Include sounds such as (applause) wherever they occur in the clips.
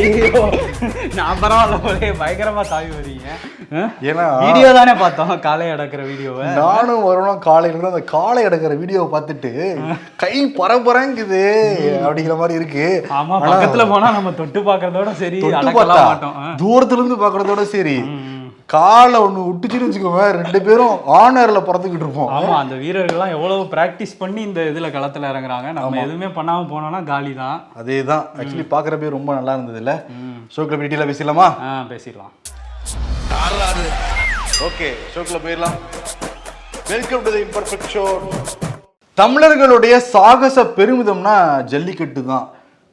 ஐயோ. (laughs) நான் பரவாயில்ல போலே பயங்கரமா தாவி வரீங்க ஏன்னா வீடியோ தானே பார்த்தோம் காலை அடக்குற வீடியோவை. நானும் வரணும் காலையில இருந்து அந்த காலை அடக்கிற வீடியோவை பார்த்துட்டு கை பரபரங்குது அப்படிங்கிற மாதிரி இருக்கு. ஆமா பக்கத்துல போனா நம்ம தொட்டு பாக்குறதோட சரி தொட்டு பார்த்தா. தூரத்துல இருந்து பாக்குறதோட சரி. காலை ஒண்ணு விட்டுச்சுன்னு வச்சுக்கோங்க ரெண்டு பேரும் ஆனர்ல பறந்துக்கிட்டு இருப்போம். ஆமா அந்த வீரர்கள்லாம் எவ்வளவு பிராக்டிஸ் பண்ணி இந்த இதுல களத்துல இறங்குறாங்க. நம்ம எதுவுமே பண்ணாம போனோம்னா காலி தான். அதேதான். ஆக்சுவலி பாக்குறப்பே ரொம்ப நல்லா இருந்தது இல்ல. ஷோக்கில் டீட்டெயிலாக பேசலாமா ஆ பேசிடலாம்? ஓகே ஷோக்கில் போயிடலாம். Welcome to the imperfect show தமிழர்களுடைய சாகச பெருமிதம்னா ஜல்லிக்கட்டு தான்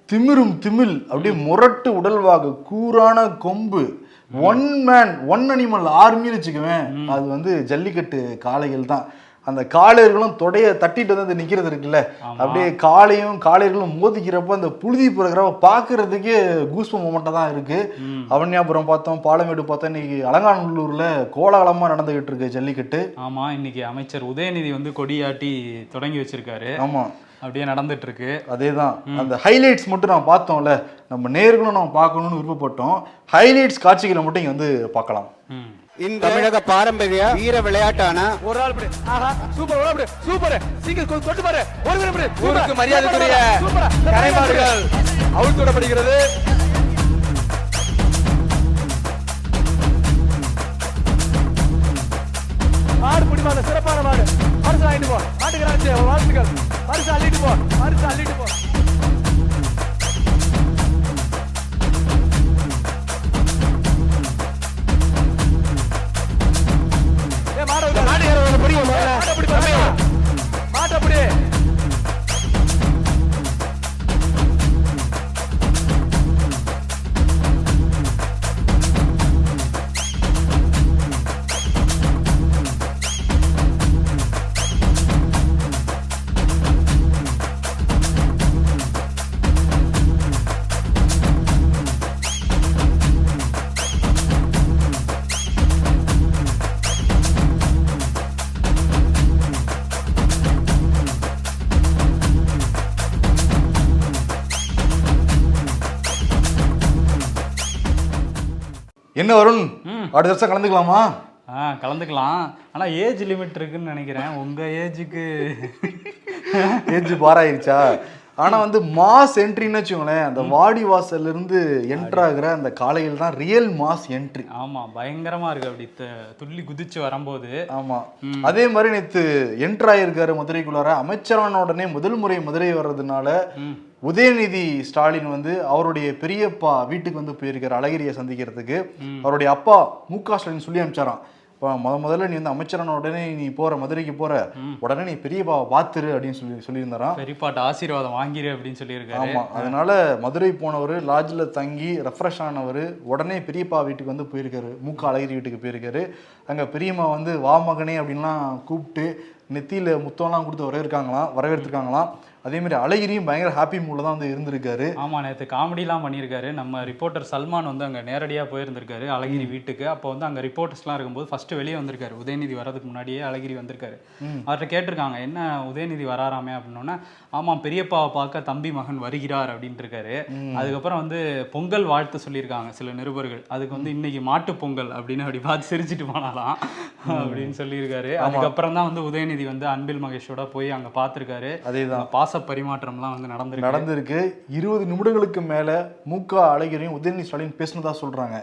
திமிரும் திமில் அப்படியே முரட்டு உடல்வாகு கூரான கொம்பு. ஒன் மேன் ஒன் அனிமல் ஆர்மின்னு வச்சுக்குவேன். அது வந்து ஜல்லிக்கட்டு காளைகள் தான். அந்த காளையர்களும் தொடைய தட்டிட்டு வந்து அது நிக்கிறது இருக்குல்ல. அப்படியே காளையும் காளையர்களும் மோதிக்கிறப்ப அந்த புழுதி பிறகுறப்ப பார்க்கறதுக்கே கூஸ்ப மொமெண்ட்டாக தான் இருக்கு. அவன்யாபுரம் பார்த்தோம் பாலமேடு பார்த்தோம். இன்னைக்கு அலங்காநல்லூர்ல கோலாகலமா நடந்துகிட்டு இருக்கு ஜல்லிக்கட்டு. ஆமா இன்னைக்கு அமைச்சர் உதயநிதி வந்து கொடியாட்டி தொடங்கி வச்சிருக்காரு. ஆமா. அப்படியே நடந்துட்டு இருக்கு அதேதான் அந்த ஹைலைட்ஸ் மட்டும் நான் பார்த்தோம்ல. நம்ம நேர்களும் நம்ம பார்க்கணும்னு விருப்பப்பட்டோம். ஹைலைட்ஸ் காட்சிகளை மட்டும் இங்க வந்து பார்க்கலாம். தமிழக பாரம்பரிய வீர விளையாட்டான ஒரு ஆள் சூப்பர் சூப்பர் சீக்கிரம் தொட்டு பாரு. ஒரு ஊருக்கு மரியாதைக்குரிய கரைமாடுகள். அவுழ்த்து விடப்படுகிறது மாடு பிடிமாடு சிறப்பான மாடு பரிசு வாங்கிட்டு போ மாட்டுக்கிறாச்சு வாழ்த்துக்கள் பரிசு அள்ளிட்டு போ பரிசு அள்ளிட்டு போ ஏ மாடு விடு. மாடு பிடி என்ன வருண்? அடுத்த வருஷம் கலந்துக்கலாமா? ஆ கலந்துக்கலாம். ஆனா ஏஜ் லிமிட் இருக்குன்னு நினைக்கிறேன். உங்க ஏஜுக்கு ஏஜ் பாராயிருச்சா ஆனா வந்து மாஸ் என்ட்ரின்னு வச்சுக்கோங்களேன் அந்த வாடி வாசல்ல இருந்து என்ட்ரு ஆகுற அந்த காலையில் தான் ரியல் மாஸ் என்ட்ரி ஆமா பயங்கரமா இருக்கு அப்படி. துள்ளி குதிச்சு வரும்போது. ஆமா. அதே மாதிரி நேத்து என்ட்ரு ஆயிருக்காரு மதுரைக்குள்ளார. அமைச்சரான உடனே முதல் முறை மதுரை வர்றதுனால உதயநிதி ஸ்டாலின் வந்து அவருடைய பெரியப்பா வீட்டுக்கு வந்து போயிருக்காரு அழகிரியை சந்திக்கிறதுக்கு. அவருடைய அப்பா மு க ஸ்டாலின் சொல்லி அனுப்பிச்சாராம். இப்போ முத முதல்ல நீ வந்து அமைச்சரான உடனே நீ போற மதுரைக்கு போற. உடனே நீ பெரியப்பாவை பார்த்துரு அப்படின்னு சொல்லி சொல்லியிருந்தாராம். பெரியப்பாட்ட ஆசீர்வாதம் வாங்கிரு அப்படின்னு சொல்லியிருக்காரு. ஆமா அதனால மதுரை போனவர் லாட்ஜில் தங்கி ரெஃப்ரெஷ் ஆனவர் உடனே பெரியப்பா வீட்டுக்கு வந்து போயிருக்காரு. மூக்க அழகிரி வீட்டுக்கு போயிருக்காரு. அங்க பெரியம்மா வந்து வா மகனே அப்படின்லாம் கூப்பிட்டு நெத்தியில முத்தம்லாம் கொடுத்து வரவேற்காங்களாம் வரவேற்றிருக்காங்களாம் அதே மாதிரி அழகிரியும் பயங்கர ஹாப்பி மூட்ல தான் வந்து இருந்திருக்காரு. ஆமா நேத்து காமெடிலாம் பண்ணியிருக்காரு. நம்ம ரிப்போர்ட்டர் சல்மான் வந்து அங்க நேரடியா போயிருந்திருக்காரு அழகிரி வீட்டுக்கு. அப்போ வந்து அங்க ரிப்போர்ட்டர்ஸ்லாம் இருக்கும்போது ஃபர்ஸ்ட் வெளியே வந்திருக்காரு. உதயநிதி வர்றதுக்கு முன்னாடியே அழகிரி வந்திருக்காரு. அவர்கிட்ட கேட்டிருக்காங்க என்ன உதயநிதி வராராமே? அப்படின்னோன்னா ஆமா பெரியப்பாவை பார்க்க தம்பி மகன் வருகிறார் அப்படின்ட்டு இருக்காரு அதுக்கப்புறம் வந்து பொங்கல் வாழ்த்து சொல்லியிருக்காங்க சில நிருபர்கள். அதுக்கு வந்து இன்னைக்கு மாட்டு பொங்கல் அப்படின்னு அப்படி பார்த்து சிரிச்சிட்டு போனாலாம் அப்படின்னு சொல்லியிருக்காரு. அதுக்கப்புறம் தான் வந்து உதயநிதி வந்து அன்பில் மகேஷோட போய் அங்க பார்த்திருக்காரு. அதேதான். பாச பரிமாற்றம்லாம் வந்து நடந்திருக்கு. நடந்திருக்கு. இருபது நிமிடங்களுக்கு மேல மூக்க அழகிரியும் உதயநிதி ஸ்டாலின் பேசினதா சொல்றாங்க.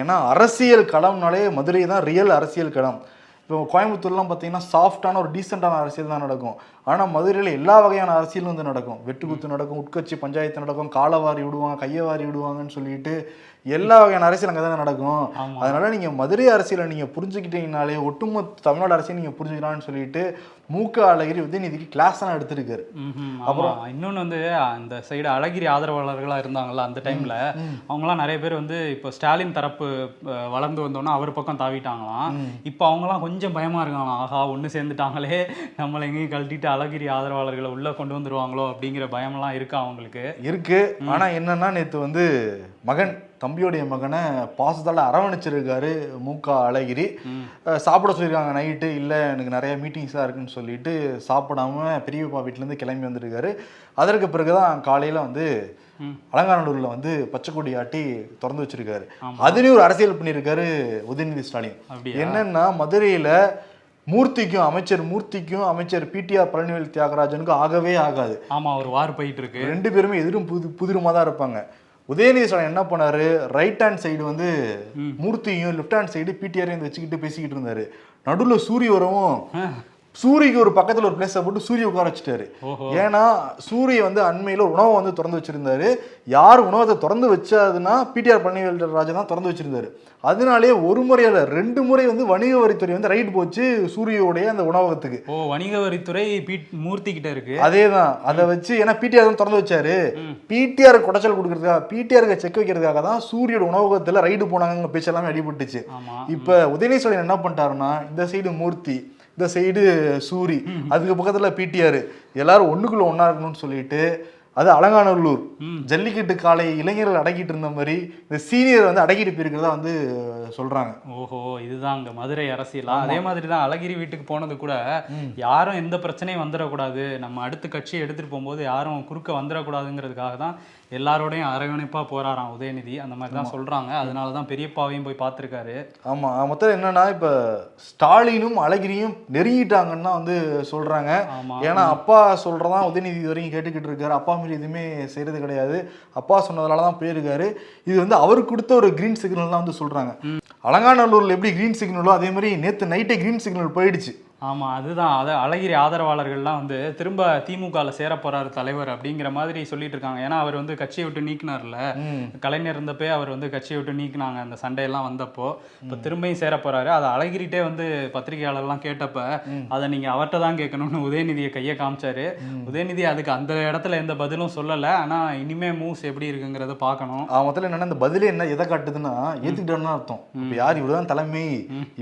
ஏன்னா அரசியல் களம்னாலே மதுரை தான் ரியல் அரசியல் களம். இப்போ கோயம்புத்தூர்லாம் பார்த்தீங்கன்னா சாஃப்டான ஒரு டீசெண்டான அரசியல் தான் நடக்கும். ஆனால் மதுரையில் எல்லா வகையான அரசியலும் வந்து நடக்கும். வெட்டுக்குத்து நடக்கும் உட்கட்சி பஞ்சாயத்து நடக்கும் காலவாரி விடுவாங்க கையை வாரி விடுவாங்கன்னு சொல்லிட்டு எல்லா வகையான அரசியல் அங்கே தான் நடக்கும். அதனால நீங்க மதுரை அரசியலை நீங்க புரிஞ்சுக்கிட்டீங்கனாலே ஒட்டுமொத்த தமிழ்நாடு அரசியல் நீங்க புரிஞ்சுக்கலாம்னு சொல்லிட்டு மூக்க அழகிரி உதயநிதிக்கு கிளாஸ் எல்லாம் எடுத்திருக்காரு. ம்ஹும். ஆமா. இன்னொன்னு வந்து அந்த சைடு அழகிரி ஆதரவாளர்களா இருந்தாங்கல்ல அந்த டைம்ல அவங்கலாம் நிறைய பேர் வந்து இப்போ ஸ்டாலின் தரப்பு வளர்ந்து வந்தோன்னா அவர் பக்கம் தாவிட்டாங்களாம். இப்போ அவங்கலாம் கொஞ்சம் பயமா இருக்காங்களாம். ஆஹா ஒண்ணு சேர்ந்துட்டாங்களே நம்மளை எங்கேயும் கழட்டிட்டு அழகிரி ஆதரவாளர்களை உள்ள கொண்டு வந்துருவாங்களோ அப்படிங்கிற பயமெல்லாம் இருக்கா அவங்களுக்கு? இருக்கு. ஆனா என்னன்னா நேத்து வந்து மகன் தம்பியோடைய மகனை பாசத்தால அரவணைச்சிருக்காரு மூகா அழகிரி. சாப்பிட சொல்லியிருக்காங்க நைட்டு. இல்லை எனக்கு நிறைய மீட்டிங்ஸாக இருக்குன்னு சொல்லிட்டு சாப்பிடாம பெரியப்பா வீட்டிலேருந்து கிளம்பி வந்திருக்காரு. அதற்கு பிறகுதான் காலையில் வந்து அலங்காநல்லூரில் வந்து பச்சை கொடி ஆட்டி திறந்து வச்சிருக்காரு. அதுலேயும் ஒரு அரசியல் பண்ணியிருக்காரு உதயநிதி ஸ்டாலின்? என்னன்னா மதுரையில் மூர்த்திக்கும் அமைச்சர் மூர்த்திக்கும் அமைச்சர் பிடிஆர் பழனிவேல் தியாகராஜனுக்கும் ஆகவே ஆகாது. ஆமா ஒரு வார் போயிட்டு இருக்கு. ரெண்டு பேருமே எதிரும் புது புதிருமா தான் இருப்பாங்க. உதயநிதி ஸ்டாலின் என்ன பண்ணாரு? ரைட் ஹேண்ட் சைடு வந்து மூர்த்தியும் லெஃப்ட் ஹேண்ட் சைடு பிடிஆரையும் வச்சுக்கிட்டு பேசிக்கிட்டு இருந்தாரு. நடுவுல சூரிய வரவும் சூரியக்கு ஒரு பக்கத்துல ஒரு பிளேஸை போட்டு சூரிய உட்கார வச்சுட்டாரு. ஏன்னா சூரிய வந்து அண்மையில ஒரு உணவை வந்து திறந்து வச்சிருந்தாரு. யார் உணவத்தை திறந்து வச்சதுன்னா பிடிஆர் பழனிவேல் ராஜா தான் திறந்து வச்சிருந்தாரு. அதனாலே ஒரு முறை இல்ல ரெண்டு முறை வந்து வணிக வரித்துறை வந்து ரைட் போச்சு சூரியோடைய அந்த உணவகத்துக்கு. ஓ வணிக வரித்துறை பீட் மூர்த்தி கிட்ட இருக்கு. அதேதான். அதை வச்சு ஏன்னா பிடிஆர் தான் திறந்து வச்சாரு. பிடிஆர் குடைச்சல் கொடுக்கறதுக்காக பிடிஆருக்கு செக் வைக்கிறதுக்காக தான் சூரியோட உணவகத்துல ரைடு போனாங்க பேச்சு எல்லாமே அடிபட்டுச்சு இப்ப உதயநிதி ஸ்டாலின் என்ன பண்ணிட்டாருன்னா இந்த சைடு மூர்த்தி இந்த சைடு சூரி. அதுக்கு பக்கத்துல பிடிஆர் எல்லாரும் ஒண்ணுக்குள்ள ஒண்ணா இருக்கணும்னு சொல்லிட்டு அது அலங்காநல்லூர். ஜல்லிக்கட்டு காலை இளைஞர்கள் அடக்கிட்டு இருந்த மாதிரி இந்த சீனியர் வந்து அடக்கிட்டு போயிருக்கிறதா வந்து சொல்றாங்க. ஓஹோ இதுதான் அங்க மதுரை அரசியலா? அதே மாதிரி தான் அழகிரி வீட்டுக்கு போனது கூட யாரும் எந்த பிரச்சனையும் வந்துடக்கூடாது. நம்ம அடுத்த கட்சியை எடுத்துட்டு போகும்போது யாரும் குறுக்க வந்துடக்கூடாதுங்கிறதுக்காக தான் எல்லாரோடையும் அரவணைப்பா போறாராம் உதயநிதி அந்த மாதிரி தான் சொல்றாங்க. அதனால தான் பெரியப்பாவையும் போய் பார்த்திருக்காரு. ஆமா மொத்தம் என்னன்னா இப்ப ஸ்டாலினும் அழகிரியும் நெருங்கிட்டாங்கன்னு தான் வந்து சொல்றாங்க. ஆமா. ஏன்னா அப்பா சொல்றதான் உதயநிதி இது வரைக்கும் கேட்டுக்கிட்டு இருக்காரு. அப்பா மீறி எதுவுமே செய்யறது கிடையாது. அப்பா சொன்னதால தான் போயிருக்காரு. இது வந்து அவருக்கு கொடுத்த ஒரு கிரீன் சிக்னல் தான் வந்து சொல்றாங்க. அலங்காநல்லூர்ல எப்படி கிரீன் சிக்னலோ அதே மாதிரி நேத்து நைட்டே கிரீன் சிக்னல் போயிடுச்சு. ஆமா அதுதான். அத அழகிரி ஆதரவாளர்கள்லாம் வந்து திரும்ப திமுகல சேர போறாரு தலைவர் அப்படிங்கிற மாதிரி சொல்லிட்டு இருக்காங்க. ஏன்னா அவர் வந்து கட்சியை விட்டு நீக்கினார்ல. கலைஞர் இருந்தப்பே அவர் வந்து கட்சியை விட்டு நீக்கினாங்க அந்த சண்டையெல்லாம் வந்தப்போ. இப்ப திரும்பியும் சேர போறாரு அதை அழகிரிட்டே வந்து பத்திரிகையாளர்லாம் கேட்டப்ப அதை நீங்க அவர்கிட்ட தான் கேட்கணும்னு உதயநிதியை கையை காமிச்சாரு. உதயநிதி அதுக்கு அந்த இடத்துல எந்த பதிலும் சொல்லல. ஆனா இனிமே மூவ்ஸ் எப்படி இருக்குங்கிறத பார்க்கணும். முதல்ல என்னன்னா இந்த பதிலே என்ன எதை காட்டுதுன்னா ஏத்துக்கிட்டான்னு அர்த்தம். இப்ப யார் இவர்தான் தலைமை?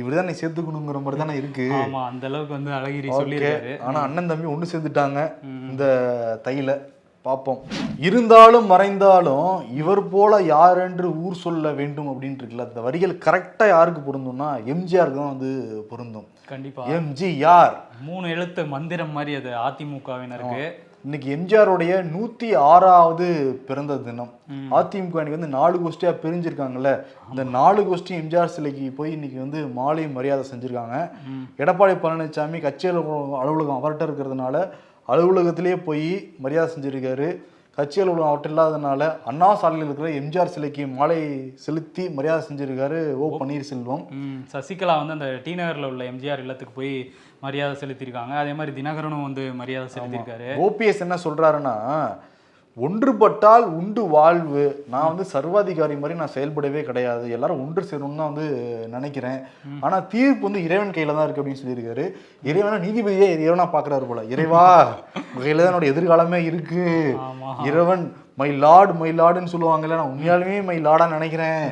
இவர்தான் நீ சேர்த்துக்கணுங்கிற மாதிரி தானே இருக்கு. ஆமா அந்த அளவுக்கு வந்து அழகிரி சொல்லியிருக்காரு. ஆனா அண்ணன் தம்பி ஒண்ணு சேர்ந்துட்டாங்க. இந்த தையில. பார்ப்போம். இருந்தாலும் மறைந்தாலும் இவர் போல யார் என்று ஊர் சொல்ல வேண்டும் அப்படின்னு இருக்குல்ல அந்த வரிகள் கரெக்டா யாருக்கு பொருந்தும்னா எம்ஜிஆருக்கு தான் வந்து பொருந்தும். கண்டிப்பா. எம்ஜிஆர். மூணு எழுத்து மந்திரம் மாதிரி அது அதிமுகவினருக்கு. இன்னைக்கு எம்ஜிஆருடைய நூத்தி ஆறாவது பிறந்த தினம். அதிமுக இன்னைக்கு வந்து நாலு கோஷ்டியா பிரிஞ்சிருக்காங்கல்ல. இந்த நாலு கோஷ்டி எம்ஜிஆர் சிலைக்கு போய் இன்னைக்கு வந்து மாலை மரியாதை செஞ்சிருக்காங்க. எடப்பாடி பழனிசாமி கட்சி அலுவலகம் அவர்கிட்ட இருக்கிறதுனால அலுவலகத்திலேயே போய் மரியாதை செஞ்சிருக்காரு. கட்சி அலுவலகம் அவர்கிட்ட இல்லாதனால அண்ணா சாலையில் இருக்கிற எம்ஜிஆர் சிலைக்கு மாலை செலுத்தி மரியாதை செஞ்சிருக்காரு. ஓ பன்னீர்செல்வம். சசிகலா வந்து அந்த டி நகர்ல உள்ள எம்ஜிஆர் இல்லத்துக்கு போய் மரியாதை செலுத்தியிருக்காங்க. அதே மாதிரி தினகரனும் வந்து மரியாதை செலுத்தியிருக்காரு. ஓபிஎஸ் என்ன சொல்றாருன்னா ஒன்றுபட்டால் உண்டு வாழ்வு. நான் வந்து சர்வாதிகாரி மாதிரி நான் செயல்படவே கிடையாது. எல்லாரும் ஒன்று சேரணும்னு தான் வந்து நினைக்கிறேன். ஆனா தீர்ப்பு வந்து இறைவன் கையில தான் இருக்கு அப்படின்னு சொல்லியிருக்காரு. இறைவனா நீதிபதியே இறைவனா பாக்குறாரு போல. இறைவா கையில தான் என்னோட எதிர்காலமே இருக்கு. இறைவன் மை லார்ட் மை லார்டுன்னு சொல்லுவாங்கல்ல நான் உண்மையாலுமே மை லார்டா நினைக்கிறேன்.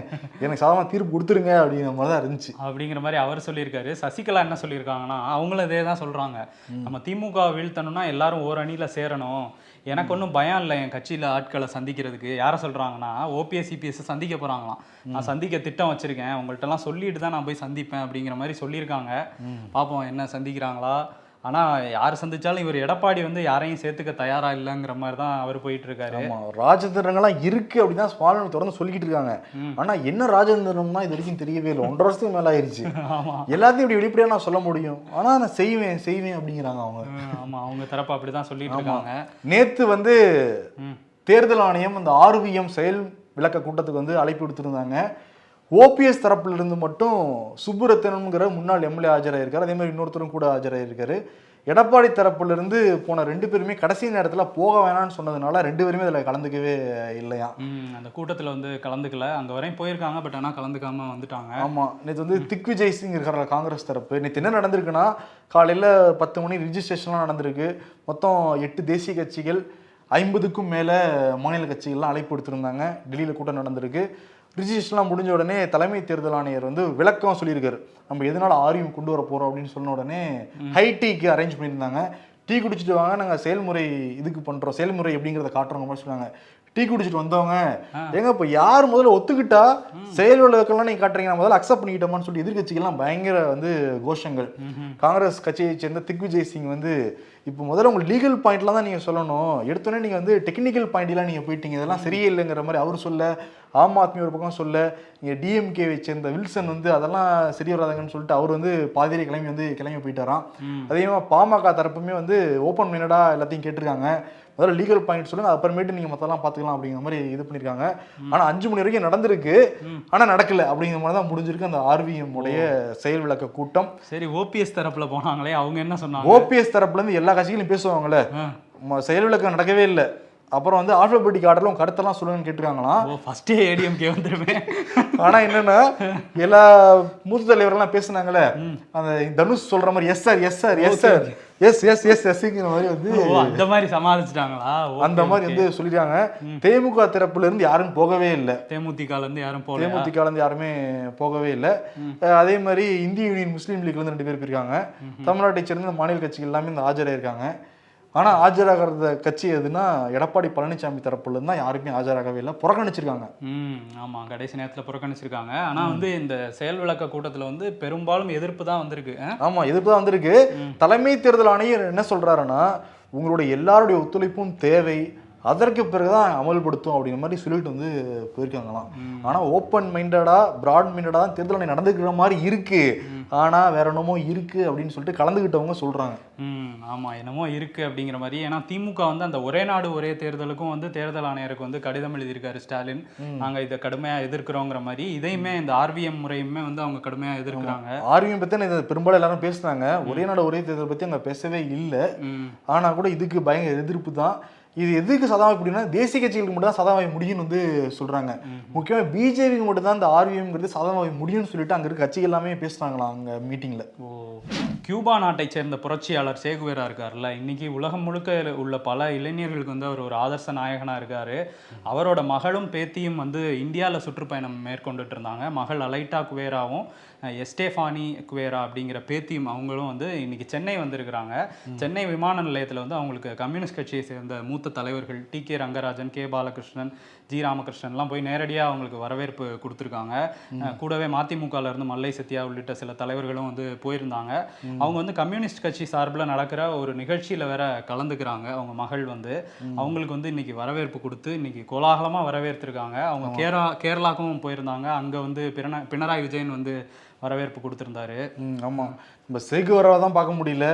எனக்கு சாதாரண தீர்ப்பு கொடுத்துருங்க அப்படிங்கிற மாதிரி தான் இருந்துச்சு. அப்படிங்கிற மாதிரி அவர் சொல்லியிருக்காரு. சசிகலா என்ன சொல்லியிருக்காங்கன்னா அவங்களும் இதே தான் சொல்றாங்க நம்ம திமுக வீழ்த்தணும்னா எல்லாரும் ஒரு அணியில சேரணும். எனக்கு ஒன்றும் பயம் இல்லை என் கட்சியில ஆட்களை சந்திக்கிறதுக்கு. யாரை சொல்றாங்கன்னா ஓபிஎஸ் சிபிஎஸ் சந்திக்க போறாங்களாம். நான் சந்திக்க திட்டம் வச்சிருக்கேன். உங்கள்ட்ட எல்லாம் சொல்லிட்டு தான் நான் போய் சந்திப்பேன் அப்படிங்கிற மாதிரி சொல்லியிருக்காங்க. பார்ப்போம் என்ன சந்திக்கிறாங்களா? ஆனா யார் சந்திச்சாலும் இவர் எடப்பாடி வந்து யாரையும் சேர்த்துக்க தயாரா இல்லைங்கிற மாதிரி தான் அவர் போயிட்டு இருக்காரு ஆமா ராஜதந்திரங்கள்லாம் இருக்கு அப்படின்னு தான் ஸ்மாலின் தொடர்ந்து சொல்லிக்கிட்டு இருக்காங்க. ஆனா என்ன ராஜதந்திரம்னா இது வரைக்கும் தெரியவே இல்லை. ஒன்றரை வருஷத்துக்கு மேல ஆயிருச்சு. (laughs) ஆமா. எல்லாத்தையும் இப்படி வெளிப்படையா நான் சொல்ல முடியும். ஆனா நான் செய்வேன் செய்வேன் அப்படிங்கிறாங்க அவங்க. ம், ஆமா அவங்க தரப்பு அப்படிதான் சொல்லிட்டு இருக்காங்க. நேத்து வந்து. தேர்தல் ஆணையம் அந்த ஆர்விஎம் செயல் விளக்க கூட்டத்துக்கு வந்து அழைப்பு விடுத்திருந்தாங்க. ஓபிஎஸ் தரப்புல இருந்து மட்டும் சுப்புரத்தனம்ங்கிற முன்னாள் எம்எல்ஏ ஆஜராயிருக்காரு. அதே மாதிரி இன்னொருத்தரும் கூட ஆஜராயிருக்காரு. எடப்பாடி தரப்புல இருந்து போன ரெண்டு பேருமே கடைசி நேரத்துல போக வேணாம்னு சொன்னதுனால ரெண்டு பேருமே இதுல கலந்துக்கவே இல்லையா? அந்த கூட்டத்துல வந்து கலந்துக்கல. அங்க வரையும் போயிருக்காங்க பட் ஆனா கலந்துக்காம வந்துட்டாங்க. ஆமா. நேற்று வந்து திக் விஜய் சிங் இருக்கிற காங்கிரஸ் தரப்பு. நேற்று என்ன நடந்திருக்குன்னா காலையில பத்து மணி ரிஜிஸ்ட்ரேஷன்லாம் நடந்திருக்கு. மொத்தம் எட்டு தேசிய கட்சிகள் ஐம்பதுக்கும் மேல மாநில கட்சிகள்லாம் அழைப்பு எடுத்திருந்தாங்க டெல்லியில கூட்டம் நடந்திருக்கு. ரிஜிஸ்ட்ரேஷன்லாம் முடிஞ்ச உடனே தலைமை தேர்தல் ஆணையர் வந்து விளக்கம் சொல்லியிருக்காரு. நம்ம எதனால ஆரியம் கொண்டு வர போறோம் அப்படின்னு சொன்ன உடனே ஹை டீக்கு அரேஞ்ச் பண்ணியிருந்தாங்க. டீ குடிச்சிட்டு வாங்க நாங்கள் செயல்முறை இதுக்கு பண்ணுறோம் செயல்முறை எப்படிங்கிறத காட்டுறோங்க மாதிரி சொன்னாங்க. டீ குடிச்சிட்டு வந்தவங்க ஏங்க இப்ப யார் முதல்ல ஒத்துக்கிட்டா செயல் விளக்கெல்லாம் நீங்க காட்டுறீங்க முதல்ல அக்செப்ட் பண்ணிக்கிட்டோமான்னு சொல்லிட்டு எதிர்கட்சிகள்லாம் பயங்கர வந்து கோஷங்கள். காங்கிரஸ் கட்சியை சேர்ந்த திக்விஜய் சிங் வந்து இப்போ முதல்ல உங்க லீகல் பாயிண்ட்லாம் தான் நீங்க சொல்லணும். எடுத்தோடனே நீங்க வந்து டெக்னிக்கல் பாயிண்ட்லாம் நீங்க போயிட்டீங்க. இதெல்லாம் சரியே இல்லைங்கிற மாதிரி அவர் சொல்ல ஆம் ஆத்மி ஒரு பக்கம் சொல்ல இங்க டிஎம்கேவை சேர்ந்த வில்சன் வந்து அதெல்லாம் சரி வராதுங்கன்னு சொல்லிட்டு அவர் வந்து பாதியிலே கிளம்பி வந்து கிளம்பி போயிட்டாராம். அதே மாதிரி பாமக தரப்புமே வந்து ஓப்பன் மைண்டடா எல்லாத்தையும் கேட்டிருக்காங்க. முதல்ல லீகல் பாயிண்ட் சொல்லுங்க அப்புறமேட்டு நீங்க மத்தெல்லாம் பாத்துக்கலாம் அப்படிங்கிற மாதிரி இது பண்ணிருக்காங்க ஆனா அஞ்சு மணி வரைக்கும் நடந்திருக்கு. ஆனா நடக்கல அப்படிங்கிற மாதிரி தான் முடிஞ்சிருக்கு அந்த ஆர்விஎம் உடைய செயல் விளக்க கூட்டம். சரி ஓபிஎஸ் தரப்புல போனாங்களே அவங்க என்ன சொன்னாங்க? ஓபிஎஸ் தரப்புல இருந்து எல்லா கட்சிகளும் பேசுவாங்கல்ல. ம- செயல் விளக்கம் நடக்கவே இல்லை. அப்புறம் வந்து ஆல்பபெட்டிக் ஆர்டர்ல உங்க கருத்தெல்லாம் சொல்லுங்கன்னு கேட்டிருக்காங்களாம். ஃபர்ஸ்டே ஏடிஎம்கே வந்துருவேன் ஆனா என்னன்னா எல்லா மூத்த தலைவர்கள்லாம் பேசுனாங்கல்ல அந்த தனுஷ் சொல்ற மாதிரி yes sir yes sir yes sir yes yes yes எஸ்ங்கிற மாதிரி வந்து அந்த மாதிரி சமாளிச்சிட்டாங்களா? அந்த மாதிரி வந்து சொல்லிருக்காங்க தேமுக தரப்புல இருந்து யாரும் போகவே இல்லை. தேமுதிகல இருந்து யாரும் போல தேமுதிக இருந்து யாருமே போகவே இல்லை. அதே மாதிரி இந்திய யூனியன் முஸ்லீம் லீக்ல இருந்து ரெண்டு பேர் போயிருக்காங்க. தமிழ்நாட்டை சேர்ந்த மாநில கட்சிகள் எல்லாமே இந்த ஆஜராயிருக்காங்க. ஆனா ஆஜராகிறத கட்சி எதுனா எடப்பாடி பழனிசாமி தரப்புல இருந்து தான் யாருமே ஆஜராகவே இல்லை. புறக்கணிச்சிருக்காங்க. ம் ஆமா கடைசி நேரத்துல புறக்கணிச்சிருக்காங்க. ஆனா வந்து இந்த செயல் விளக்க கூட்டத்துல வந்து பெரும்பாலும் எதிர்ப்பு தான் வந்திருக்கு. ஆ? ஆமா எதிர்ப்பு தான் வந்திருக்கு. தலைமை தேர்தல் ஆணையர் என்ன சொல்றாருன்னா உங்களுடைய எல்லாருடைய ஒத்துழைப்பும் தேவை அதற்கு பிறகுதான் அமல்படுத்தும் அப்படிங்கிற மாதிரி சொல்லிட்டு வந்து போயிருக்காங்களாம். ஆனா ஓப்பன் மைண்டடா பிராட் மைண்டடா தான் தேர்தல் நடந்துக்கிற மாதிரி இருக்கு. ஆனா வேற என்னமோ இருக்கு அப்படின்னு சொல்லிட்டு கலந்துக்கிட்டவங்க சொல்றாங்க. ம் ஆமா. என்னமோ இருக்கு அப்படிங்கிற மாதிரி. ஏன்னா திமுக வந்து அந்த ஒரே நாடு ஒரே தேர்தலுக்கும் வந்து தேர்தல் ஆணையருக்கு வந்து கடிதம் எழுதியிருக்காரு ஸ்டாலின். நாங்க இதை கடுமையா எதிர்க்கிறோங்கிற மாதிரி. இதையுமே இந்த ஆர்விஎம் முறையுமே வந்து அவங்க கடுமையா எதிர்க்கிறாங்க. ஆர்வியம் பத்தி இது பெரும்பாலும் எல்லாரும் பேசுனாங்க. ஒரே நாடு ஒரே தேர்தல் பத்தி அங்க பேசவே இல்லை. ம். ஆனா கூட இதுக்கு பயங்கர எதிர்ப்பு தான். இது எதுக்கு சதாவை அப்படின்னா தேசிய கட்சிகளுக்கு மட்டும் தான் சதாவை முடியும்னு வந்து சொல்றாங்க. முக்கியமா பிஜேபிக்கு மட்டும் தான் இந்த ஆர்விஎம்ங்கிறது சதாவை முடியும்னு சொல்லிட்டு அங்க இருக்க கட்சிகள் எல்லாமே பேசுறாங்களாம் அங்க மீட்டிங்ல ஓ கியூபா நாட்டை சேர்ந்த புரட்சியாளர் சேகுவேரா இருக்கார்ல இன்னைக்கு உலகம் முழுக்க உள்ள பல இளைஞர்களுக்கு வந்து அவர் ஒரு ஆதர்ச நாயகனா இருக்காரு. அவரோட மகளும் பேத்தியும் வந்து இந்தியாவில் சுற்றுப்பயணம் மேற்கொண்டுட்டு இருந்தாங்க. மகள் அலைட்டா குவேராவும் எஸ்டேஃபானி குவேரா அப்படிங்கிற பேத்தியும் அவங்களும் வந்து இன்னைக்கு சென்னை வந்திருக்கிறாங்க. சென்னை விமான நிலையத்தில் வந்து அவங்களுக்கு கம்யூனிஸ்ட் கட்சியை சேர்ந்த மூத்த தலைவர்கள் T. K. Rangarajan K. Balakrishnan G. ராமகிருஷ்ணன்லாம் போய் நேரடியாக அவங்களுக்கு வரவேற்பு கொடுத்துருக்காங்க. கூடவே மதிமுகல இருந்து மல்லை சத்யா உள்ளிட்ட சில தலைவர்களும் வந்து போயிருந்தாங்க. அவங்க வந்து கம்யூனிஸ்ட் கட்சி சார்பில் நடக்கிற ஒரு நிகழ்ச்சியில் வேற கலந்துக்கிறாங்க அவங்க மகள் வந்து. அவங்களுக்கு வந்து இன்னைக்கு வரவேற்பு கொடுத்து இன்னைக்கு கோலாகலமாக வரவேற்றிருக்காங்க அவங்க கேரளா கேரளாக்கும் போயிருந்தாங்க. அங்கே வந்து பிரண பினராயி விஜயன் வந்து வரவேற்பு கொடுத்துருந்தாரு. ம், ஆமா. நம்ம சேகுவராவை தான் பார்க்க முடியல.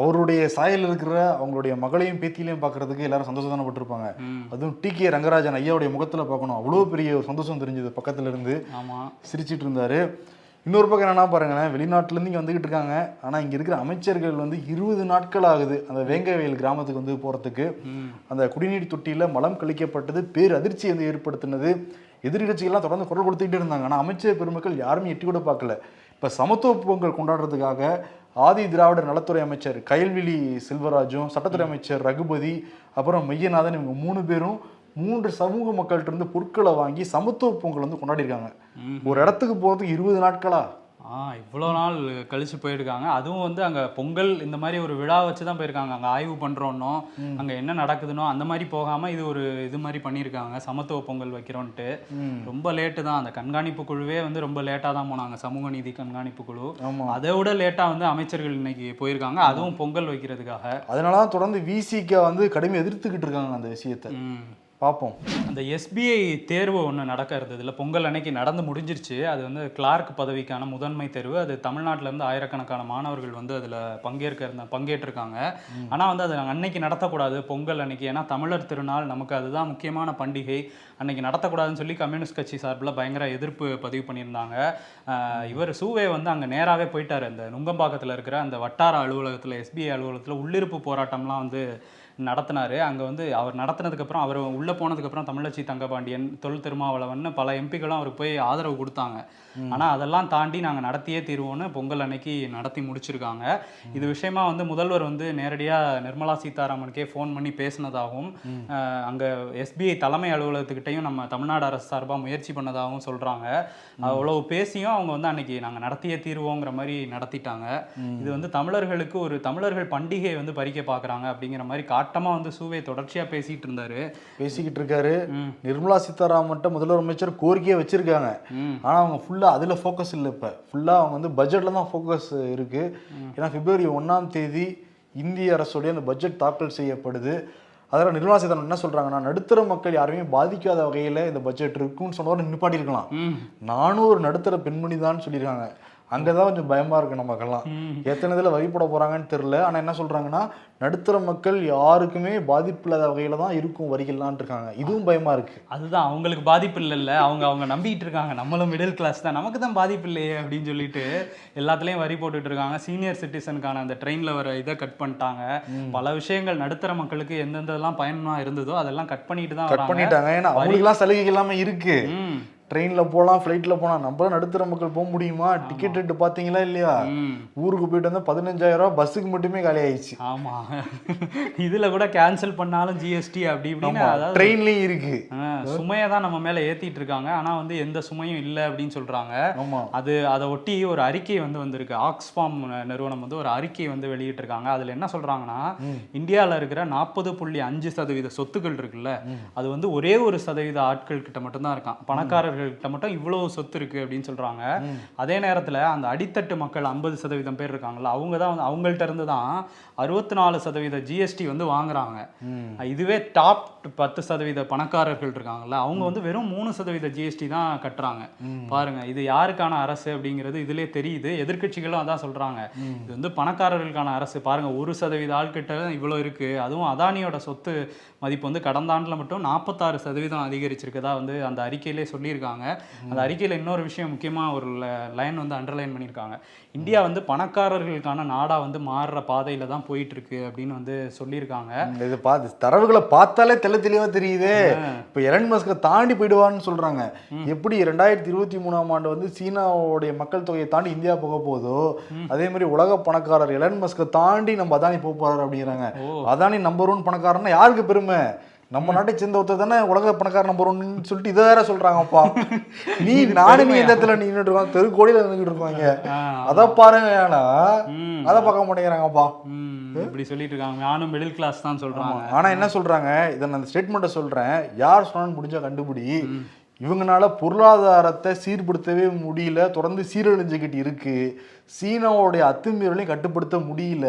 அவருடைய சாயல் இருக்கிற அவங்களுடைய மகளையும் பேத்தியிலையும் பார்க்கறதுக்கு எல்லாரும் சந்தோஷம் தானே பட்டிருப்பாங்க. அதுவும் டி கே ரங்கராஜன் ஐயாவுடைய முகத்துல பார்க்கணும். அவ்வளோ பெரிய ஒரு சந்தோஷம் தெரிஞ்சது பக்கத்துல இருந்து. ஆமாம் சிரிச்சிட்டு இருந்தாரு. இன்னொரு பக்கம் என்னன்னா பாருங்களேன் வெளிநாட்டுல இருந்து இங்க வந்துகிட்டு இருக்காங்க. ஆனா இங்க இருக்கிற அமைச்சர்கள் வந்து இருபது நாட்கள் ஆகுது அந்த வேங்கவேல் கிராமத்துக்கு வந்து போறதுக்கு. அந்த குடிநீர் தொட்டியில மலம் கழிக்கப்பட்டது பேர் அதிர்ச்சி வந்து ஏற்படுத்தினது. எதிர்கட்சிகள்லாம் தொடர்ந்து குரல் கொடுத்துக்கிட்டே இருந்தாங்க. ஆனா அமைச்சர் பெருமக்கள் யாருமே எட்டி கூட பார்க்கல. இப்ப சமத்துவ பொங்கல் கொண்டாடுறதுக்காக ஆதி திராவிடர் நலத்துறை அமைச்சர் கயல்விழி செல்வராஜும் சட்டத்துறை அமைச்சர் ரகுபதி அப்புறம் மெய்யநாதன் இவங்க மூணு பேரும் மூன்று சமூக மக்கள்கிட்ட இருந்து பொருட்களை வாங்கி சமத்துவ பொங்கல் வந்து கொண்டாடிருக்காங்க ஒரு இடத்துக்கு போறதுக்கு இருபது நாட்களா? ஆ இவ்வளோ நாள் கழிச்சு போயிருக்காங்க. அதுவும் வந்து அங்கே பொங்கல் இந்த மாதிரி ஒரு விழா வச்சு தான் போயிருக்காங்க. அங்கே ஆய்வு பண்ணுறோன்னோ அங்கே என்ன நடக்குதுனோ அந்த மாதிரி போகாமல் இது ஒரு இது மாதிரி பண்ணியிருக்காங்க. சமத்துவ பொங்கல் வைக்கிறோன்ட்டு. ரொம்ப லேட்டு தான். அந்த கண்காணிப்பு குழுவே வந்து ரொம்ப லேட்டாக தான் போனாங்க. சமூக நீதி கண்காணிப்பு குழு. அதை விட லேட்டாக வந்து அமைச்சர்கள் இன்னைக்கு போயிருக்காங்க. அதுவும் பொங்கல் வைக்கிறதுக்காக. அதனால தான் தொடர்ந்து விசிக வந்து கடுமையாக எதிர்த்துக்கிட்டு இருக்காங்க அந்த விஷயத்தை. பார்ப்போம். அந்த எஸ்பிஐ தேர்வு ஒன்று நடக்க இருந்ததுல பொங்கல் அன்னைக்கு நடந்து முடிஞ்சிருச்சு. அது வந்து கிளார்க் பதவிக்கான முதன்மை தேர்வு. அது தமிழ்நாட்டுல இருந்து ஆயிரக்கணக்கான மாணவர்கள் வந்து அதில் பங்கேற்க இருந்த பங்கேற்றிருக்காங்க. ஆனால் வந்து அது அன்னைக்கு நடத்தக்கூடாது பொங்கல் அன்னைக்கு. ஏன்னா தமிழர் திருநாள் நமக்கு அதுதான் முக்கியமான பண்டிகை. அன்னைக்கு நடத்தக்கூடாதுன்னு சொல்லி கம்யூனிஸ்ட் கட்சி சார்பில் பயங்கர எதிர்ப்பு பதிவு பண்ணியிருந்தாங்க. இவர் சூவே வந்து அங்கே நேராகவே போயிட்டாரு. அந்த நுங்கம்பாக்கத்தில் இருக்கிற அந்த வட்டார அலுவலகத்தில் எஸ்பிஐ அலுவலகத்தில் உள்ளிருப்பு போராட்டம்லாம் வந்து நடத்தினாரு. அங்கே வந்து அவர் நடத்தினதுக்கப்புறம் அவர் உள்ளே போனதுக்கப்புறம் தமிழச்சி தங்கபாண்டியன் தொல் திருமாவளவன் பல எம்பிக்களும் அவருக்கு போய் ஆதரவு கொடுத்தாங்க. ஆனால் அதெல்லாம் தாண்டி நாங்கள் நடத்தியே தீர்வோம்னு பொங்கல் அன்னைக்கு நடத்தி முடிச்சிருக்காங்க. இது விஷயமா வந்து முதல்வர் வந்து நேரடியாக நிர்மலா சீதாராமனுக்கே ஃபோன் பண்ணி பேசினதாகவும் அங்கே எஸ்பிஐ தலைமை அலுவலகத்துக்கிட்டையும் நம்ம தமிழ்நாடு அரசு சார்பாக முயற்சி பண்ணதாகவும் சொல்கிறாங்க அவ்வளவு பேசியும் அவங்க வந்து அன்னைக்கு நாங்கள் நடத்தியே தீர்வோங்கிற மாதிரி நடத்திட்டாங்க. இது வந்து தமிழர்களுக்கு ஒரு தமிழர்கள் பண்டிகை வந்து பறிக்க பார்க்குறாங்க அப்படிங்கிற மாதிரி காட்டுற காட்டமா வந்து சூவே தொடர்ச்சியா பேசிட்டு இருந்தாரு. பேசிக்கிட்டு இருக்காரு. நிர்மலா சீதாராமன்ட்ட முதல்வர் அமைச்சர் கோரிக்கையை வச்சிருக்காங்க. ஆனா அவங்க ஃபுல்லா அதுல ஃபோக்கஸ் இல்லை இப்ப. ஃபுல்லா அவங்க வந்து பட்ஜெட்ல தான் ஃபோக்கஸ் இருக்கு. ஏன்னா பிப்ரவரி ஒண்ணாம் தேதி இந்திய அரசுடைய அந்த பட்ஜெட் தாக்கல் செய்யப்படுது. அதில் நிர்மலா சீதாராமன் என்ன சொல்றாங்கன்னா நடுத்தர மக்கள் யாரையுமே பாதிக்காத வகையில இந்த பட்ஜெட் இருக்குன்னு சொன்னவரை நிப்பாட்டியிருக்கலாம். நானும் ஒரு நடுத்தர பெண்மணி தான் சொல்லியிருக்காங்க. அங்கதான் கொஞ்சம் பயமா இருக்கு நமக்கெல்லாம். எத்தனை இதுல வரி போட போறாங்கன்னு தெரியல. ஆனா என்ன சொல்றாங்கன்னா நடுத்தர மக்கள் யாருக்குமே பாதிப்பு இல்லாத வகையில தான் இருக்கும் வரிகள்லாம் இருக்காங்க. இதுவும் பயமா இருக்கு. அதுதான் அவங்களுக்கு பாதிப்பு இல்லைல்ல. அவங்க அவங்க நம்பிட்டு இருக்காங்க. நம்மளும் மிடில் கிளாஸ் தான். நமக்கு தான் பாதிப்பு இல்லையே அப்படின்னு சொல்லிட்டு எல்லாத்துலயும் வரி போட்டுட்டு இருக்காங்க. சீனியர் சிட்டிசனுக்கான அந்த ட்ரெயின்ல வர இதை கட் பண்ணிட்டாங்க. பல விஷயங்கள் நடுத்தர மக்களுக்கு எந்தெந்தெல்லாம் பயனா இருந்ததோ அதெல்லாம் கட் பண்ணிட்டு தான் கட். பண்ணிட்டாங்க. ஏன்னா அவங்களுக்குலாம் சலுகை எல்லாமே இருக்கு. ட்ரெயின்ல போகலாம் ஃப்ளைட்ல போகலாம் நம்மளும் நடுத்தர மக்கள் போக முடியுமா? டிக்கெட் ரேட்டு பாத்தீங்களா இல்லையா. ஊருக்கு போயிட்டு வந்து பதினஞ்சாயிரம் ரூபாய் பஸ்ஸுக்கு மட்டுமே காலி ஆயிடுச்சு. ஆமா. இதுல கூட கேன்சல் பண்ணாலும் ஜிஎஸ்டி அப்படி இப்படின்னு ட்ரெயின்லயும் இருக்கு. சுமையை தான் நம்ம மேல ஏத்திட்டு இருக்காங்க. ஆனா வந்து எந்த சுமையும் இல்லை அப்படின்னு சொல்றாங்க. ஆமா. அது அதை ஒட்டி ஒரு அறிக்கை வந்து வந்திருக்கு. ஆக்ஸ்ஃபார்ம் நிறுவனம் வந்து ஒரு அறிக்கை வந்து வெளியிட்டிருக்காங்க. அதுல என்ன சொல்றாங்கன்னா இந்தியால இருக்கிற நாற்பது புள்ளி அஞ்சு சதவீத சொத்துக்கள் இருக்குல்ல அது வந்து ஒரே ஒரு சதவீத ஆட்கள் கிட்ட மட்டும்தான் இருக்கான். பணக்காரர்கள் கிட்ட மட்டும் இவ்வளவு சொத்து இருக்கு அப்படின்னு சொல்றாங்க. அதே நேரத்துல அந்த அடித்தட்டு மக்கள் ஐம்பது சதவீதம் பேர் இருக்காங்கல்ல அவங்க தான் வந்து அவங்கள்ட்ட இருந்து தான் அறுபத்தி நாலு சதவீத ஜிஎஸ்டி வந்து வாங்குறாங்க. இதுவே டாப் பத்து சதவீத பணக்காரர்கள் இருக்காங்கல்ல அவங்க வந்து வெறும் மூணு சதவீத ஜிஎஸ்டி தான் கட்டுறாங்க. பாருங்க இது யாருக்கான அரசு அப்படிங்கிறது இதுலயே தெரியுது எதிர்க்கட்சிகளும் அதான் சொல்றாங்க. இது வந்து பணக்காரர்களுக்கான அரசு. பாருங்க ஒரு சதவீத ஆள்கிட்ட இவ்வளவு இருக்கு அதுவும் அதானியோட சொத்து மதிப்பு வந்து கடந்த ஆண்டுல மட்டும் நாற்பத்தாறு சதவீதம் அதிகரிச்சிருக்கதா வந்து அந்த அறிக்கையிலே சொல்லியிருக்காங்க. அந்த அறிக்கையில இன்னொரு விஷயம் முக்கியமா ஒரு லைன் வந்து அண்டர்லைன் பண்ணியிருக்காங்க. இந்தியா வந்து பணக்காரர்களுக்கான நாடா வந்து மாறுற பாதையில தான் போயிட்டு இருக்கு அப்படின்னு வந்து சொல்லியிருக்காங்க. இது பார்த்து தரவுகளை பார்த்தாலே தெள்ள தெளிவா தெரியுதே. இப்ப எலன் மஸ்கை தாண்டி போயிடுவான்னு சொல்றாங்க. எப்படி ரெண்டாயிரத்தி இருபத்தி மூணாம் ஆண்டு வந்து சீனாவுடைய மக்கள் தொகையை தாண்டி இந்தியா போக போதோ அதே மாதிரி உலக பணக்காரர் எலன் மஸ்கை தாண்டி நம்ம அதானி போக போறாரு அப்படிங்கிறாங்க. அதானி நம்பர் ஒன் பணக்காரன்னா யாருக்கு பெருமை? நம்ம நாட்டை சேர்ந்த ஒருத்தர் தானே உலக பணக்கார நம்பர் ஒன்னு சொல்லிட்டு இதை வேற சொல்றாங்கப்பா. (laughs) நீ நாடு நீ எந்த இடத்துல நின்றுட்டு இருக்கோம். தெருக்கோடியில நின்றுட்டு இருக்காங்க அதை பாருங்க ஏன்னா. அதை பார்க்க மாட்டேங்கிறாங்கப்பா. இப்படி சொல்லிட்டு இருக்காங்க. நானும் மிடில் கிளாஸ் தான் சொல்றாங்க. ஆனா என்ன சொல்றாங்க? இதை நான் ஸ்டேட்மெண்ட்டை சொல்றேன். யார் சொன்னான்னு முடிஞ்சா கண்டுபிடி. இவங்கனால பொருளாதாரத்தை சீர்படுத்தவே முடியல தொடர்ந்து சீரழிஞ்சுக்கிட்டு இருக்கு. சீனாவுடைய அத்துமீறலையும் கட்டுப்படுத்த முடியல.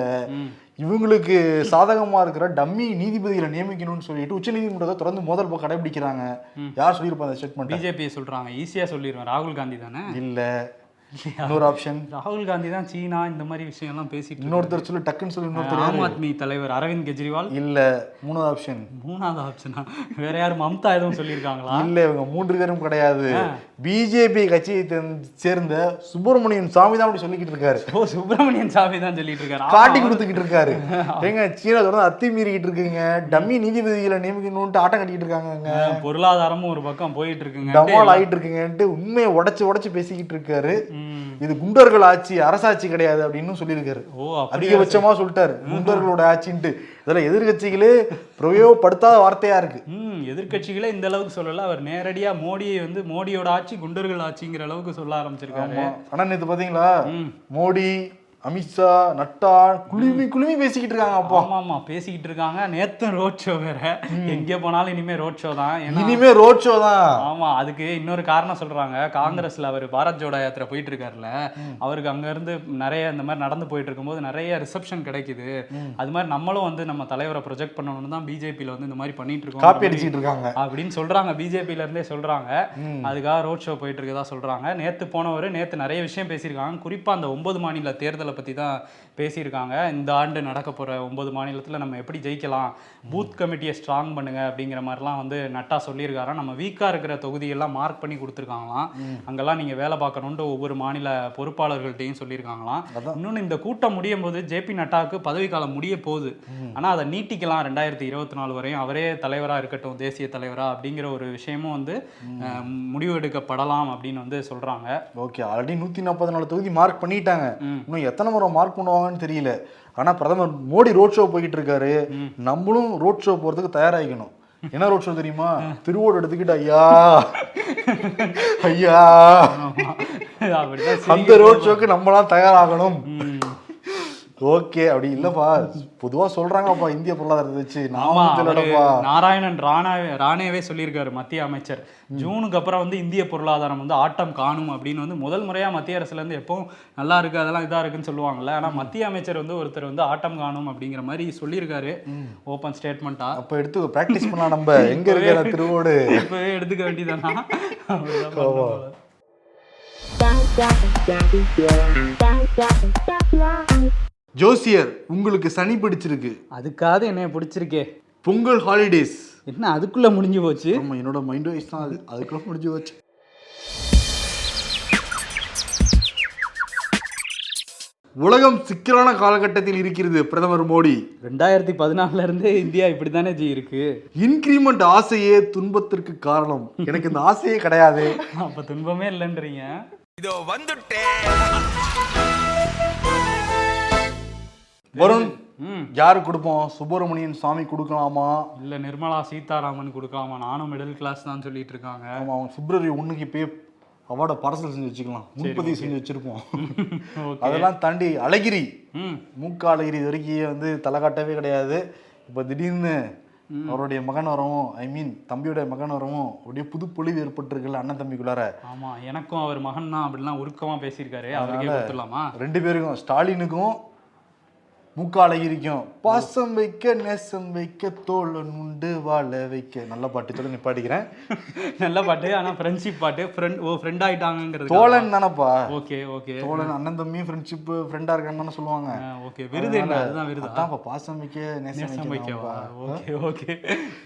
இவங்களுக்கு சாதகமா இருக்கிற டம்மி நீதிபதிகளை நியமிக்கணும்னு சொல்லிட்டு உச்சநீதிமன்றத்தை தொடர்ந்து மோதல் கடைபிடிக்கிறாங்க. யார் சொல்லியிருப்பா அந்த ஸ்டேட்மெண்ட் பிஜேபி சொல்றாங்க. ஈஸியா சொல்லிடுவேன் ராகுல் காந்தி தானே? இல்ல. இன்னொரு ஆப்ஷன் ராகுல் காந்தி தான் சீனா இந்த மாதிரி விஷயம் எல்லாம் பேசிட்டு. இன்னொருத்தர் சொல்லி டக்குன்னு சொல்லி இன்னொருத்தர் ஆம் ஆத்மி தலைவர் அரவிந்த் கெஜ்ரிவால். இல்ல மூணாவது ஆப்ஷன் மூணாவது ஆப்ஷனா வேற யார் மம்தா எதுவும் சொல்லியிருக்காங்களா? இல்ல இவங்க மூன்று பேரும் கிடையாது. பிஜேபி கட்சியை சேர்ந்த சுப்பிரமணியன் சாமி தான் அப்படி சொல்லிக்கிட்டு இருக்காரு. ஓ சுப்பிரமணியன் சாமி தான் சொல்லிட்டு இருக்காரு. காட்டி கொடுத்துக்கிட்டு இருக்காரு. ஏங்க சீனா தொடர்ந்து அத்துமீறிக்கிட்டு இருக்குங்க. டம்மி நீதிபதிகளை நியமிக்கணும்ட்டு ஆட்டம் கட்டிக்கிட்டு இருக்காங்க பொருளாதாரமும் ஒரு பக்கம் போயிட்டு இருக்குங்க. டமால் ஆகிட்டு இருக்குங்கன்ட்டு உண்மையை உடைச்சு உடைச்சு பேசிக்கிட்டு இருக்காரு. இது குண்டர்கள் ஆட்சி அரசாட்சி கிடையாது அப்படின்னு சொல்லியிருக்காரு. அதிகபட்சமா சொல்லிட்டாரு. குண்டர்களோட ஆட்சின்ட்டு. இதுல எதிர்கட்சிகளே பிரயோகப்படுத்தாத வார்த்தையா இருக்கு. ம் எதிர்க்கட்சிகளே இந்த அளவுக்கு சொல்லல. அவர் நேரடியா மோடியை வந்து மோடியோட ஆட்சி குண்டர்கள் ஆட்சிங்கிற அளவுக்கு சொல்ல ஆரம்பிச்சிருக்காரு. ஆனா நேத்து பாத்தீங்களா? ம். மோடி அமித்ஷா நட்டா குழுமி குழுமி பேசிக்கிட்டு இருக்காங்க அப்பா. ஆமா ஆமா பேசிக்கிட்டு இருக்காங்க. நேத்து ரோட் ஷோ வேற. எங்க போனாலும் இனிமே ரோட் ஷோ தான். இனிமே ரோட் ஷோ தான். ஆமா அதுக்கு இன்னொரு காரணம் சொல்றாங்க. காங்கிரஸ்ல அவர் பாரத் ஜோடா யாத்திரை போயிட்டு இருக்காருல்ல அவருக்கு அங்க இருந்து நிறைய இந்த மாதிரி நடந்து போயிட்டு இருக்கும்போது நிறைய ரிசப்ஷன் கிடைக்குது. அது மாதிரி நம்மளும் வந்து நம்ம தலைவரை ப்ரொஜெக்ட் பண்ணணும்னு தான் பிஜேபியில வந்து இந்த மாதிரி பண்ணிட்டு இருக்கோம். காப்பி அடிச்சிட்டு இருக்காங்க. அப்படின்னு சொல்றாங்க. பிஜேபியில இருந்தே சொல்றாங்க. அதுக்காக ரோட் ஷோ போயிட்டு இருக்கதா சொல்றாங்க. நேத்து போனவர் நேத்து நிறைய விஷயம் பேசியிருக்காங்க. குறிப்பா அந்த ஒன்பது மாநில தேர்தலை பத்தி தான் பேசியிருக்காங்க. இந்த ஆண்டு நடக்க போற ஒன்பது மாநிலத்துல நம்ம எப்படி ஜெயிக்கலாம்? பூத் கமிட்டியை ஸ்ட்ராங் பண்ணுங்க அப்படிங்கிற மாதிரிலாம் வந்து நட்டா சொல்லியிருக்காராம். நம்ம வீக்கா இருக்கிற தொகுதியெல்லாம் மார்க் பண்ணி கொடுத்துருக்காங்களாம். அங்கெல்லாம் நீங்க வேலை பார்க்கணுன்ட்டு ஒவ்வொரு மாநில பொறுப்பாளர்கள்ட்டையும் சொல்லியிருக்காங்களாம். இன்னொன்னு இந்த கூட்டம் முடியும் போது ஜேபி நட்டாவுக்கு பதவிக்காலம் முடிய போகுது. ஆனா அதை நீட்டிக்கலாம் ரெண்டாயிரத்தி இருபத்தி நாலு வரையும். அவரே தலைவரா இருக்கட்டும் தேசிய தலைவரா அப்படிங்கிற ஒரு விஷயமும் வந்து முடிவு எடுக்கப்படலாம் அப்படின்னு வந்து சொல்றாங்க. ஓகே ஆல்ரெடி நூத்தி நாற்பது நாலு தொகுதி மார்க் பண்ணிட்டாங்க. இன்னும் எத்தனை முறை மார்க் பண்ணுவாங்கன்னு தெரியல. ஆனா பிரதமர் மோடி ரோட் ஷோ போய்கிட்டு இருக்காரு நம்மளும் ரோட் ஷோ போறதுக்கு தயாராகிக்கணும். என்ன ரோட் ஷோ தெரியுமா? திருவோடு எடுத்துக்கிட்டு ஐயா ஐயா. அந்த ரோட் ஷோக்கு நம்மளாம் தயாராகணும். ஓகே அப்படி இல்லப்பா. பொதுவா சொல்றாங்கப்பா இந்திய பொருளாதாரத்தை வச்சு. ஆமா நாம அவரு தெரியலப்பா நாராயணன் ராணா ராணேவே சொல்லியிருக்காரு மத்திய அமைச்சர். ஜூனுக்கு அப்புறம் வந்து இந்திய பொருளாதாரம் வந்து ஆட்டம் காணும் அப்படின்னு வந்து முதல் முறையா மத்திய அரசுல இருந்து எப்பவும் நல்லா இருக்கு அதெல்லாம் இதா இருக்குன்னு சொல்லுவாங்கல்ல. ஆனா மத்திய அமைச்சர் வந்து ஒருத்தர் வந்து ஆட்டம் காணும் அப்படிங்கிற மாதிரி சொல்லியிருக்காரு. ஓப்பன் ஸ்டேட்மெண்ட்டா. அப்ப எடுத்து பிராக்டிஸ் பண்ணலாம் நம்ம. (laughs) எங்க இருக்கிற திருவோடு? இப்பவே எடுத்துக்க வேண்டியதானா அப்படிதான் பண்ணணும். போல. ஜோசியர் உங்களுக்கு சனி பிடிச்சிருக்கு. அதுக்காவது என்னைய பிடிச்சிருக்கே. பொங்கல் ஹாலிடேஸ் என்ன அதுக்குள்ள முடிஞ்சு போச்சு? ஆமா என்னோட மைண்ட் வைஸ் தான் அது. அதுக்குள்ள முடிஞ்சு போச்சு. உலகம் சிக்கலான காலகட்டத்தில் இருக்கிறது பிரதமர் மோடி. ரெண்டாயிரத்தி பதினாலுல இருந்தே இந்தியா இப்படித்தானே ஜி இருக்கு. இன்கிரிமெண்ட் ஆசையே துன்பத்திற்கு காரணம். எனக்கு இந்த ஆசையே கிடையாது. அப்ப துன்பமே இல்லைன்றீங்க. வருண் யாரு கொடுப்போம்? சுப்பிரமணியன் சாமி கொடுக்கலாமா? இல்ல நிர்மலா சீதாராமன் கொடுக்கலாமா? நானும் மிடில் கிளாஸ் தான் சொல்லிட்டு இருக்காங்க. ஆமா அவன் பிப்ரவரி ஒண்ணுக்கு இப்பயே அவார்டை பார்சல் செஞ்சு வச்சுக்கலாம். முன்பதிவு செஞ்சு வச்சிருப்போம். (laughs) அதெல்லாம் தாண்டி அழகிரி. மூக்க அழகிரி இது வரைக்கும் வந்து தலை காட்டவே கிடையாது. இப்போ திடீர்னு அவருடைய மகன் வரவும் ஐ மீன் தம்பியோட மகன் வரவும் அப்படியே புது பொலிவு ஏற்பட்டிருக்குல்ல அண்ணன் தம்பிக்குள்ளார. ஆமா எனக்கும் அவர் மகன் தான் அப்படிலாம் உருக்கமா பேசியிருக்காரு. அவருக்கே கொடுத்துடலாமா? ரெண்டு பேருக்கும் ஸ்டாலினுக்கும் மூக்க அழகிரிக்கும் பாசம் வைக்க நேசம் வைக்க தோழன் உண்டு வாழ வைக்க. நல்ல பாட்டு. சொல்லி நிப்பாட்டிக்கிறேன் நல்ல பாட்டு ஆனா ஃப்ரெண்ட்ஷிப் பாட்டு. ஃப்ரெண்ட் ஓ ஃப்ரெண்ட் ஆயிட்டாங்கிறது தோழன் தானப்பா? Okay okay. தோழன் அண்ணன் தம்பியும் ஃப்ரெண்ட்ஷிப் ஃப்ரெண்டா இருக்கான்னு சொல்லுவாங்க. ஓகே. விருது என்ன? அதுதான் விருதா? அதான்ப்பா பாசம் வைக்க நேசம் வைக்க ஓகே ஓகே.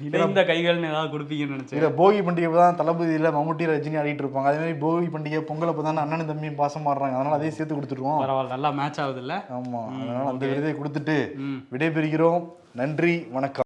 இணைந்த கைகள்னு ஏதாவது கொடுப்பீங்கன்னு நினைச்சேன். இல்ல போகி பண்டிகை தான் தளபதியில மம்முட்டி ரஜினி ஆடிட்டு இருப்பாங்க. அதே மாதிரி போகி பண்டிகை பொங்கல் அப்போ தான் அண்ணனும் தம்பியும் பாசம் மாறுறாங்க அதனால அதையும் சேர்த்து கொடுத்துருவோம். பரவாயில்ல நல்லா மேட்ச் ஆகுது இல்ல ஆமா அதனால அந்த விருதை கொடுத்துட்டு விடைபெறுகிறோம். நன்றி வணக்கம்.